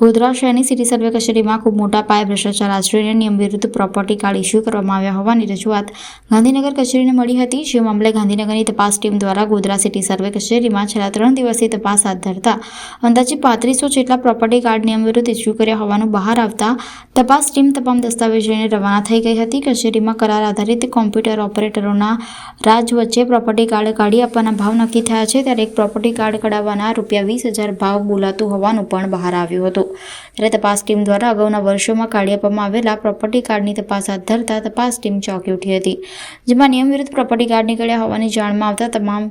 ગોધરા શહેરની city survey કચેરીમાં ખૂબ મોટા પાયે ભ્રષ્ટાચાર આચરીને નિયમ વિરુદ્ધ પ્રોપર્ટી કાર્ડ ઇસ્યુ કરવામાં આવ્યા હોવાની રજૂઆત ગાંધીનગર કચેરીને મળી હતી. જે મામલે ગાંધીનગરની તપાસ ટીમ દ્વારા ગોધરા સિટી સર્વે કચેરીમાં છેલ્લા ત્રણ દિવસથી તપાસ હાથ ધરતા અંદાજે પાંત્રીસો જેટલા પ્રોપર્ટી કાર્ડ નિયમ વિરુદ્ધ ઇસ્યુ કર્યા હોવાનું બહાર આવતા તપાસ ટીમ તમામ દસ્તાવેજ લઈને રવાના થઈ ગઈ હતી. કચેરીમાં કરાર આધારિત કોમ્પ્યુટર ઓપરેટરોના રાજ વચ્ચે પ્રોપર્ટી કાર્ડ કાઢી આપવાના ભાવ નક્કી થયા છે. ત્યારે એક પ્રોપર્ટી કાર્ડ કઢાવવાના રૂપિયા વીસ હજાર ભાવ બોલાતું હોવાનું પણ બહાર આવ્યું હતું. ત્યારે તપાસ ટીમ દ્વારા અગાઉના વર્ષોમાં કાઢી આપવામાં આવેલા પ્રોપર્ટી કાર્ડની તપાસ હાથ ધરતા તપાસ ટીમ ચોંકી ઉઠી હતી, જેમાં નિયમ વિરુદ્ધ પ્રોપર્ટી કાર્ડ નીકળ્યા હોવાની જાણમાં આવતા તમામ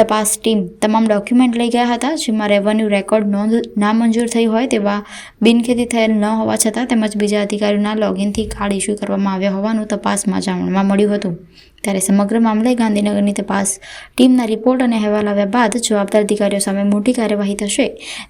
તપાસ ટીમ તમામ ડોક્યુમેન્ટ લઈ ગયા હતા, જેમાં રેવન્યુ રેકોર્ડ નોંધ નામંજૂર થઈ હોય તેવા બિનખેતી થયેલ ન હોવા છતાં તેમજ બીજા અધિકારીઓના લોગિનથી કાર્ડ ઇસ્યુ કરવામાં આવ્યા હોવાનું તપાસમાં જાણવા મળ્યું હતું. ત્યારે સમગ્ર મામલે ગાંધીનગરની તપાસ ટીમના રિપોર્ટ અને અહેવાલ આવ્યા બાદ જવાબદાર અધિકારીઓ સામે મોટી કાર્યવાહી થશે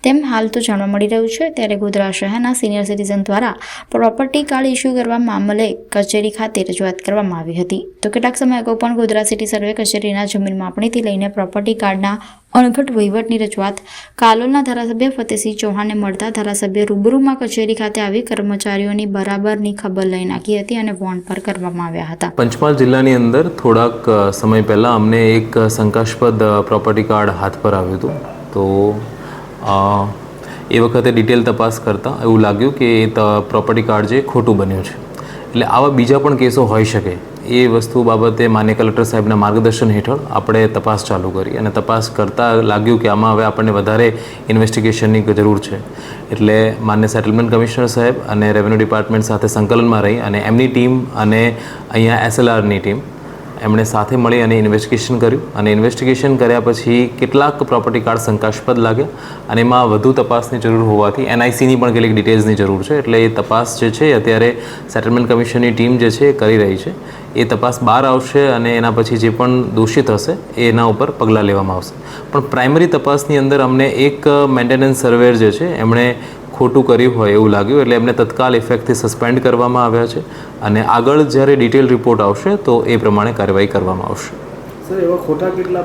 તેમ હાલ તો જાણવા મળી રહ્યું છે. ત્યારે ગોધરા શહેરના સિનિયર સિટીઝન દ્વારા પ્રોપર્ટી કાર્ડ ઇસ્યુ કરવા મામલે કચેરી ખાતે રજૂઆત કરવામાં આવી હતી. તો કેટલાક સમય અગાઉ પણ ગોધરા સિટી સર્વે કચેરીના જમીન માપણીથી લઈને પ્રોપર્ટી કાર્ડના અણઘટ વહીવટની રજૂઆત કાલોલના ધારાસભ્ય ફતેસિંહ ચૌહાણને મળતા ધારાસભ્ય રૂબરૂમાં કચેરી ખાતે આવી કર્મચારીઓની બરાબરની ખબર લઈ નાખી હતી અને વોન પર કરવામાં આવ્યા હતા. પંચમહાલ જિલ્લાની અંદર થોડાક સમય પહેલાં અમને એક શંકાસ્પદ પ્રોપર્ટી કાર્ડ હાથ પર આવ્યું હતું. તો એ વખતે ડિટેલ તપાસ કરતાં એવું લાગ્યું કે એ પ્રોપર્ટી કાર્ડ જે ખોટું બન્યું છે. એટલે આવા બીજા પણ કેસો હોઈ શકે. એ વસ્તુ બાબતે માન્ય કલેક્ટર સાહેબના માર્ગદર્શન હેઠળ આપણે તપાસ ચાલુ કરી અને તપાસ કરતાં લાગ્યું કે આમાં હવે આપણને વધારે ઇન્વેસ્ટિગેશનની જરૂર છે. એટલે માન્ય સેટલમેન્ટ કમિશનર સાહેબ અને રેવન્યુ ડિપાર્ટમેન્ટ સાથે સંકલનમાં રહી અને એમની ટીમ અને અહીંયા એસએલઆરની ટીમ એમણે સાથે મળી અને ઇન્વેસ્ટિગેશન કર્યું. અને ઇન્વેસ્ટિગેશન કર્યા પછી કેટલાક પ્રોપર્ટી કાર્ડ શંકાસ્પદ લાગ્યા. અને એમાં વધુ તપાસની જરૂર હોવાથી એનઆઈસીની પણ કેટલીક ડિટેલ્સની જરૂર છે. એટલે એ તપાસ જે છે અત્યારે સેટલમેન્ટ કમિશનની ટીમ જે છે એ કરી રહી છે. એ તપાસ બહાર આવશે અને એના પછી જે પણ દોષિત હશે, એના ઉપર પગલાં લેવામાં આવશે. પણ પ્રાઇમરી તપાસની અંદર અમને એક મેન્ટેનન્સ સર્વેર જે છે, એમણે ખોટું કર્યું હોય એવું લાગ્યું, એટલે એમને તત્કાલ ઇફેક્ટથી સસ્પેન્ડ કરવામાં આવ્યા છે અને આગળ જ્યારે ડિટેલ રિપોર્ટ આવશે, તો એ પ્રમાણે કાર્યવાહી કરવામાં આવશે. સર, એવા ખોટા કેટલા